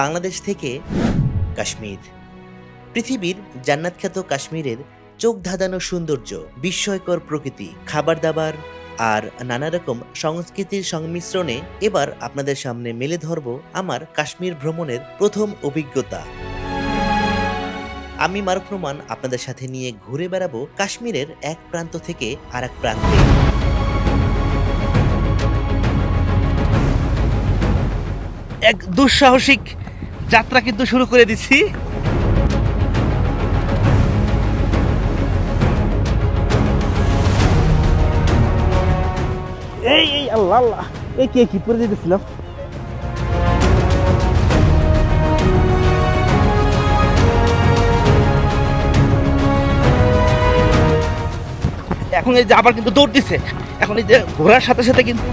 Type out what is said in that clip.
বাংলাদেশ থেকে কাশ্মীর। পৃথিবীর জান্নাতখ্যাত কাশ্মীরের চোখ ধাঁধানো সৌন্দর্য, বিস্ময়কর প্রকৃতি, খাবার দাবার আর নানা রকম সংস্কৃতির সংমিশ্রণে এবার আপনাদের সামনে মেলে ধরব আমার কাশ্মীর ভ্রমণের প্রথম অভিজ্ঞতা। আমি মারুফ রহমান আপনাদের সাথে নিয়ে ঘুরে বেড়াবো কাশ্মীরের এক প্রান্ত থেকে আর এক প্রান্তে। এক দুঃসাহসিক যাত্রা কিন্তু শুরু করে দিচ্ছি এই এই আল্লাহ আল্লাহ। এই কে কি পরে দিতেছিলাম এখন এই যে আবার কিন্তু দৌড় দিছে। এখন এই যে ঘোরার সাথে সাথে কিন্তু